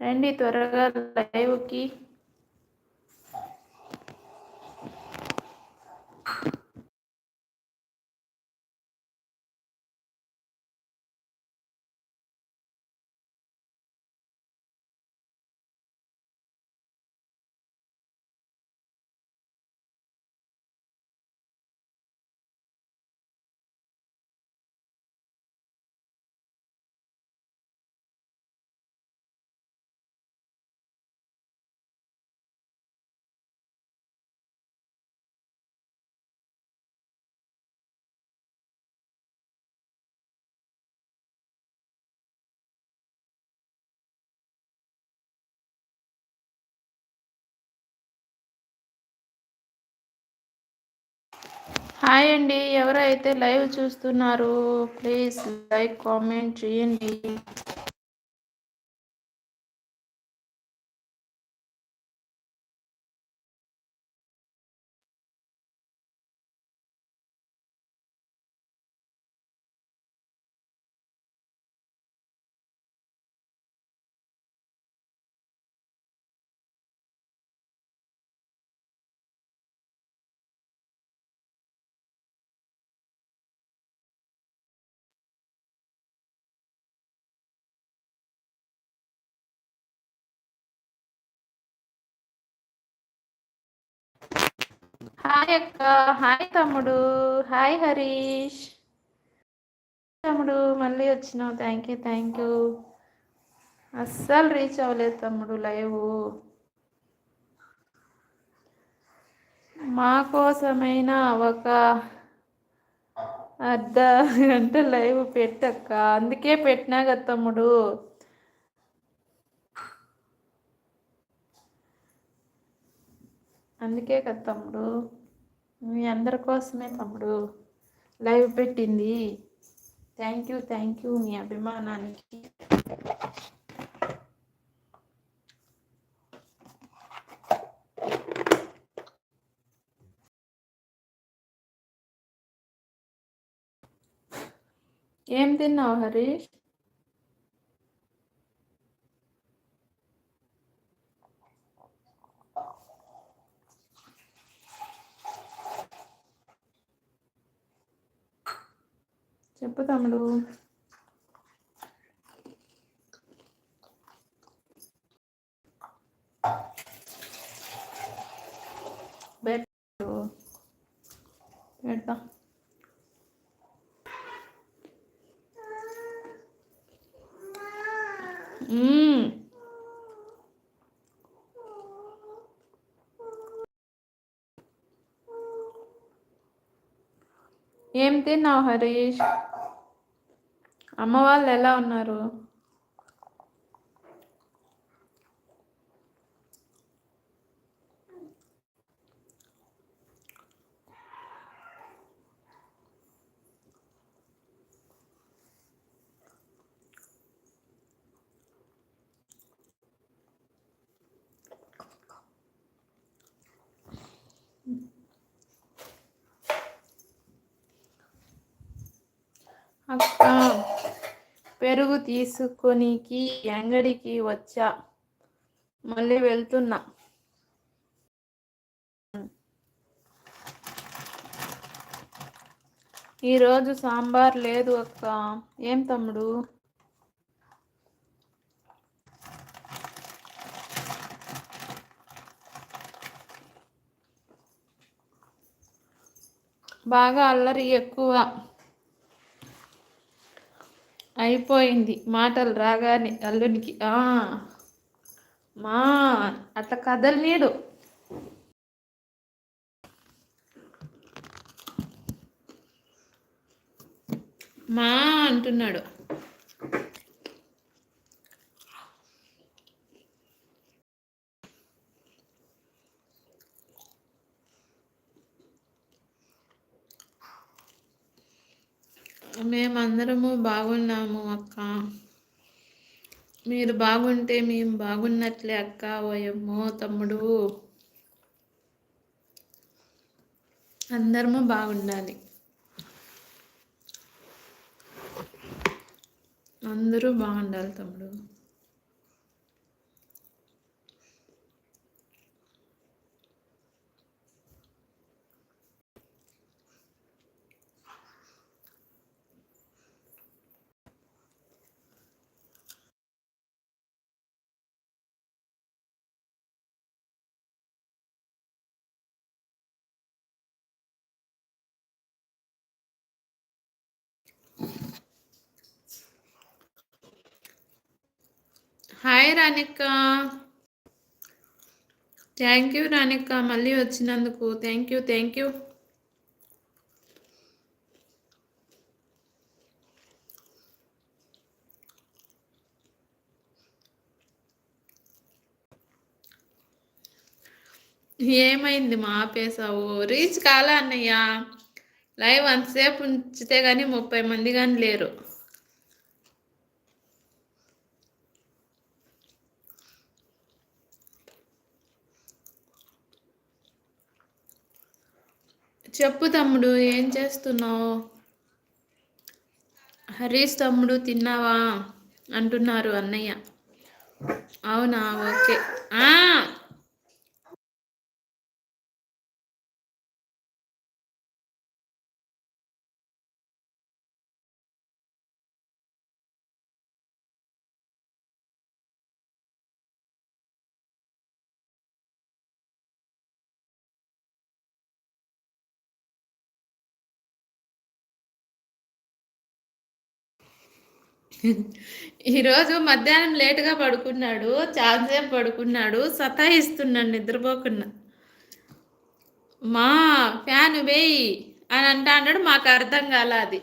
రండి త్వరగా లైవ్కి హాయ్ అండి. ఎవరైతే లైవ్ చూస్తున్నారో ప్లీజ్ లైక్ కామెంట్ చేయండి. హాయ్ అక్క హాయ్ తమ్ముడు హాయ్ హరీష్. తమ్ముడు మళ్ళీ వచ్చినావు. థ్యాంక్ యూ థ్యాంక్ యూ అస్సలు రీచ్ అవ్వలేదు తమ్ముడు లైవ్ మా కోసమైనా ఒక అర్ధ గంట లైవ్ పెట్టక్క. అందుకే పెట్టినా కదా తమ్ముడు. అందుకే కదా తమ్ముడు. మీ అందరి కోసమే తమ్ముడు. లైవ్ పెట్టింది. థ్యాంక్ యూ థ్యాంక్ యూ మీ అభిమానానికి. ఏం తిన్నావు హరీష్? చెప్పు తమ్ముడు. ఏం తిన్నావు హరీష్? అమ్మ వాళ్ళు ఎలా ఉన్నారు? అక్క పెరుగు తీసుకొనికి అంగడికి వచ్చా. మళ్ళీ వెళ్తున్నా. ఈరోజు సాంబార్ లేదు అక్క. ఏం తమ్ముడు? బాగా అల్లరి ఎక్కువ. అయిపోయింది. మాటలు రాగానే అల్లునికి ఆ, మా అట్లా కదలినీడు మా అంటున్నాడు. మేమందరము బాగున్నాము అక్క. మీరు బాగుంటే మేము బాగున్నట్లే అక్క ఓయమ్మో తమ్ముడు. అందరము బాగుండాలి. అందరూ బాగుండాలి తమ్ముడు. హాయ్ రానిక్క థ్యాంక్ యూ రానిక్క మళ్ళీ వచ్చినందుకు. థ్యాంక్ యూ థ్యాంక్ యూ ఏమైంది? మా ఆపేసావు రీచ్ కాలా అన్నయ్య? లైవ్ అంతసేపు ఉంచితే కానీ ముప్పై మంది కానీ లేరు. చెప్పు తమ్ముడు ఏం చేస్తున్నావు? హరీష్ తమ్ముడు తిన్నావా? అంటున్నారు అన్నయ్య. అవునా? ఓకే. ఈరోజు మధ్యాహ్నం లేటుగా పడుకున్నాడు చాలాసేపు పడుకున్నాడు సతాయిస్తున్నాడు నిద్రపోకుండా. మా ఫ్యాన్ వేయి అని అంటా అన్నాడు మాకు అర్థం కాల అది.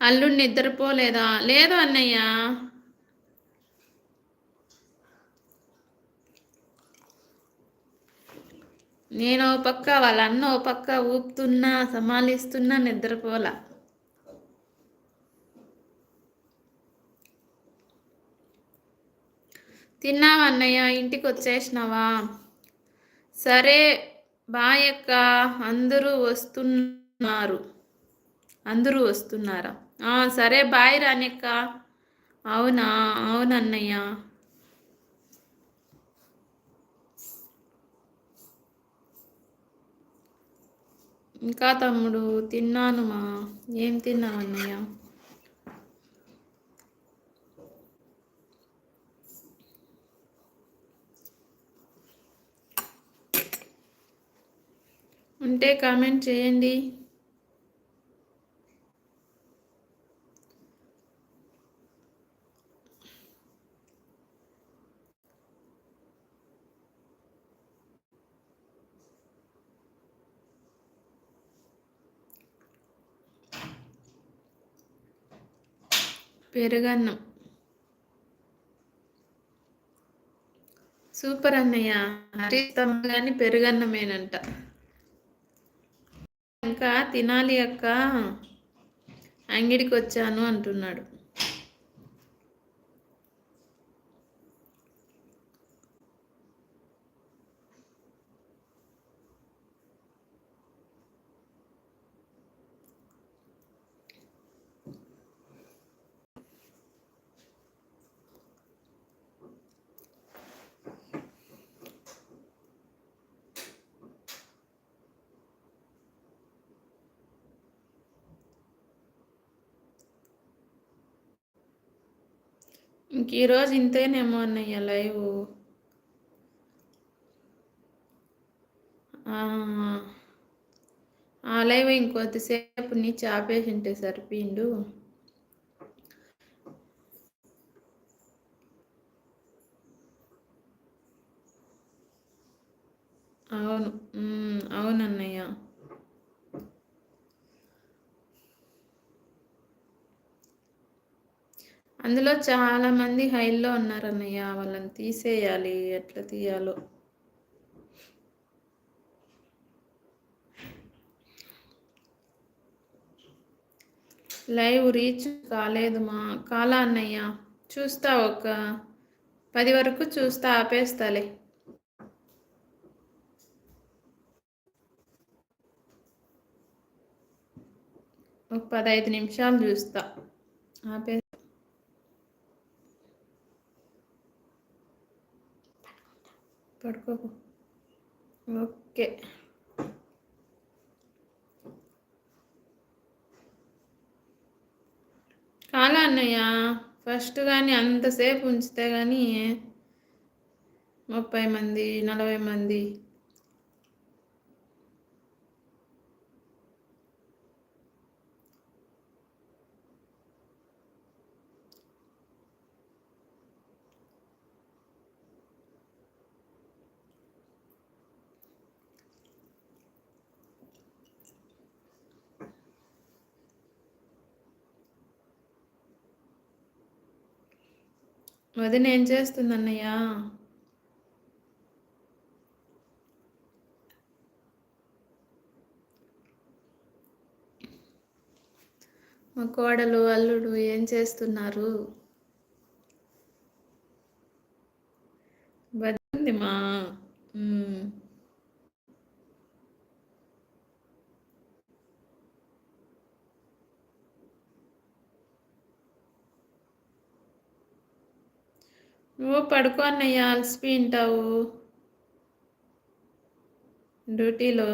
అల్లుడు నిద్రపోలేదా? లేదు అన్నయ్య. నేను ఓ పక్క వాళ్ళ అన్న ఓ పక్క ఊపుతున్నా సమాలిస్తున్నా నిద్రపోలా. తిన్నావా అన్నయ్య? ఇంటికి వచ్చేసినావా? సరే బాయక్క అందరూ వస్తున్నారు. అందరూ వస్తున్నారా? సరే బాయ్ రానిక్క అవునా? అవునన్నయ్య ఇంకా తమ్ముడు తిన్నాను మా. ఏం తిన్నావన్నయ్య ఉంటే కామెంట్ చేయండి. పెరుగన్నం. సూపర్ అన్నయ్య. హరిస్తాం కానీ పెరుగన్నమేనంట. ఇంకా తినాలి అక్క. అంగిడికి వచ్చాను అంటున్నాడు. ఇంక ఈరోజు ఇంతేనేమో అన్నయ్య లైవ్. ఆ లైవ్ ఇంకొద్దిసేపు నుంచి ఆపేసి ఉంటే సరిపోయిండు. అవును అవునన్నయ్య. అందులో చాలామంది హైల్లో ఉన్నారన్నయ్య. వాళ్ళని తీసేయాలి ఎట్లా తీయాలో. లైవ్ రీచ్ కాలేదు మా. కాలా అన్నయ్య? చూస్తా ఒక పది వరకు చూస్తా ఆపేస్తాలే. ఒక పదహైదు నిమిషాలు చూస్తా. ఆపే పడుకోకు ఓకే. కాలా అన్నయ్య ఫస్ట్ ఫస్ట్ కానీ అంతసేపు ఉంచితే కానీ ముప్పై మంది నలభై మంది వదిన ఏం చేస్తుంది అన్నయ్య మా కోడలు అల్లుడు ఏం చేస్తున్నారు? బతుంది మా. నువ్వు పడుకో అన్నయ్య అలసిపోయింటావు డ్యూటీలో.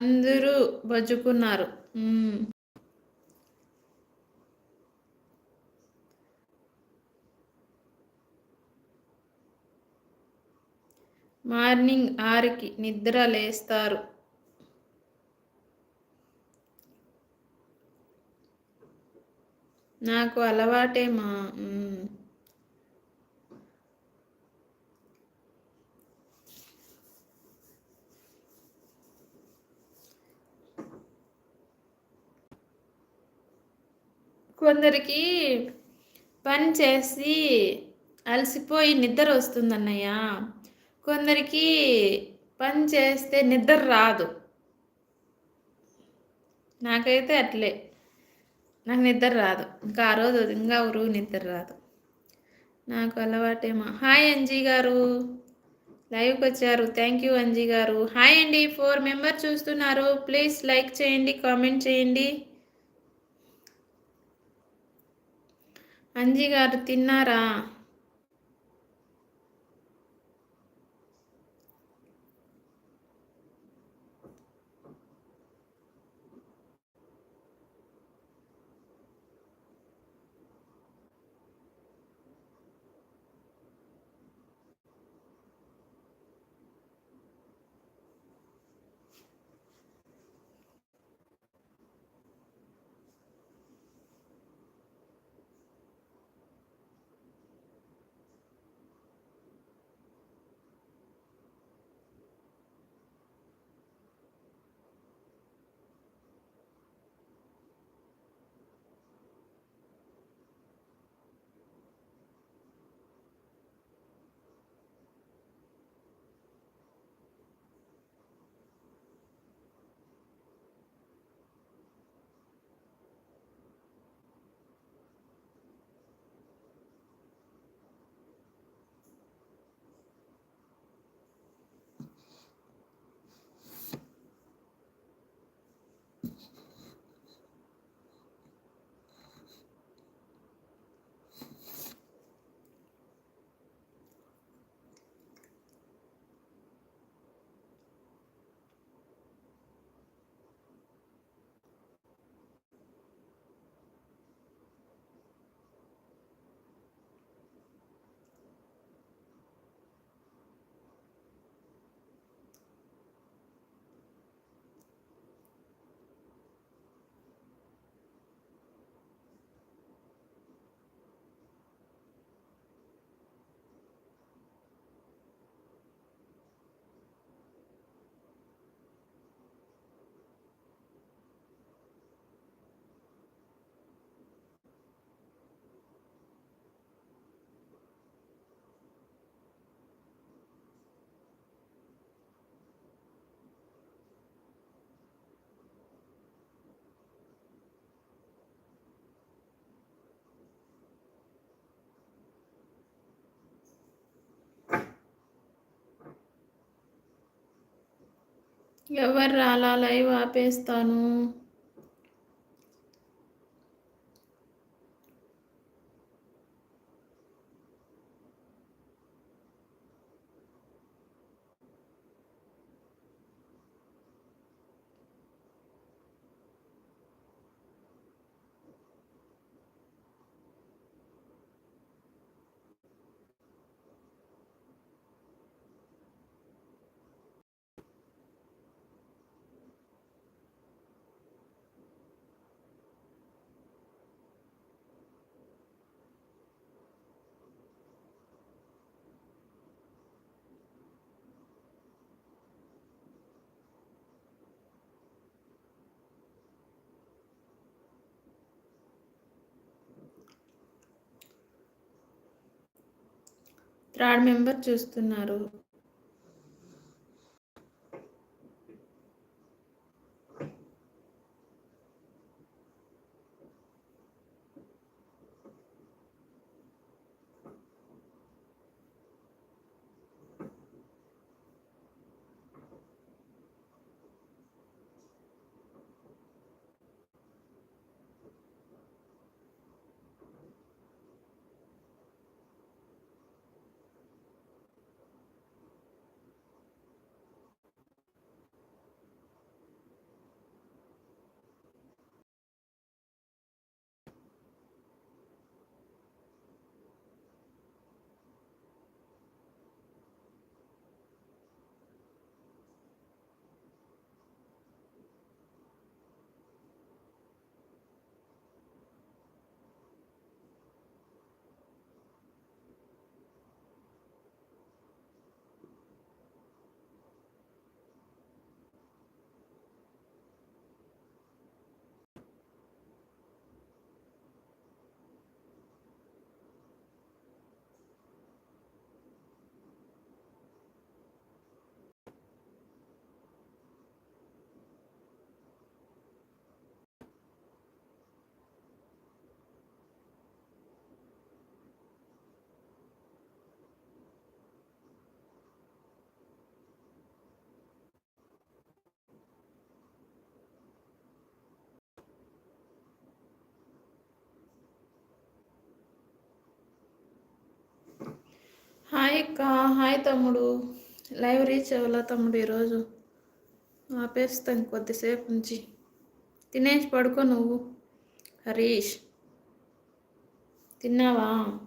అందరూ బజ్జుకున్నారు. మార్నింగ్ ఆరుకి నిద్ర లేస్తారు. నాకు అలవాటే మా కొందరికి పని చేసి అలసిపోయి నిద్ర వస్తుందన్నయ్య. కొందరికి పని చేస్తే నిద్ర రాదు. నాకైతే అట్లే. నాకు నిద్ర రాదు. ఇంకా ఆ రోజు ఇంకా ఊరు నిద్ర రాదు. నాకు అలవాటేమో. హాయ్ అంజీ గారు. లైవ్కి వచ్చారు. థ్యాంక్ యూ అంజీ గారు. హాయ్ అండి. ఫోర్ మెంబర్ చూస్తున్నారు. ప్లీజ్ లైక్ చేయండి కామెంట్ చేయండి. అంజీ గారు తిన్నారా? ఎవరు రాలా? లైవ్ ఆపేస్తాను. థర్డ్ మెంబర్ చూస్తున్నారు. హాయ్ అక్క హాయ్ తమ్ముడు. లైవ్ రీచ్ అవ్వాలా తమ్ముడు ఈరోజు? ఆపేస్తాను కొద్దిసేపు నుంచి. తినేసి పడుకో నువ్వు. హరీష్ తిన్నావా?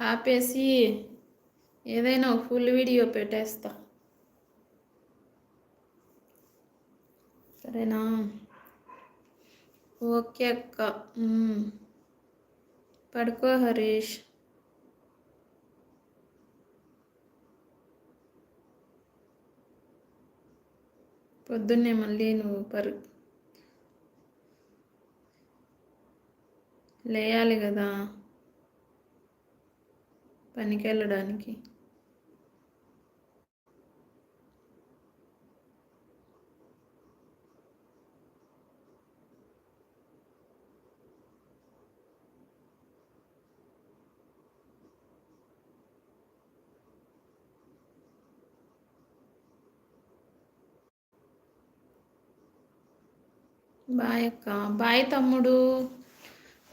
ఆపేసి ఏదైనా ఒక ఫుల్ వీడియో పెట్టేస్తా. సరేనా? ఓకే అక్క. పడుకో హరీష్. పొద్దున్నే మళ్ళీ నువ్వు పరు లేయాలి కదా. పనికి వెళ్ళడానికి బాయ్ అక్క. బాయ్ తమ్ముడు.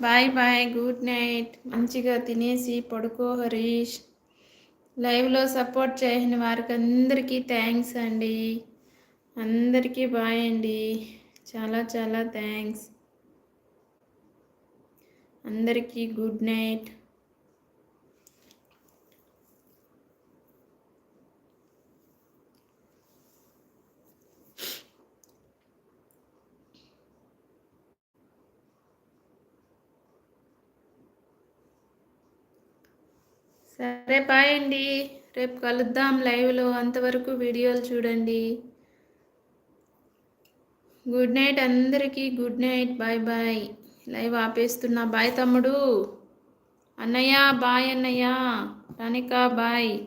Bye bye good night. మంచిగా తినేసి పడుకో హరీష్. లైవ్లో సపోర్ట్ చేసిన వారికి అందరికీ థ్యాంక్స్ అండి. అందరికీ బాయ్ అండి. చాలా చాలా థ్యాంక్స్. అందరికీ గుడ్ నైట్. సరే బాయ్ అండి. రేపు కలుద్దాం లైవ్లో. అంతవరకు వీడియోలు చూడండి. గుడ్ నైట్ అందరికీ. Good night bye bye live ఆపేస్తున్నా. Bye తమ్ముడు. అన్నయ్య బాయ్ అన్నయ్య. రానిక బాయ్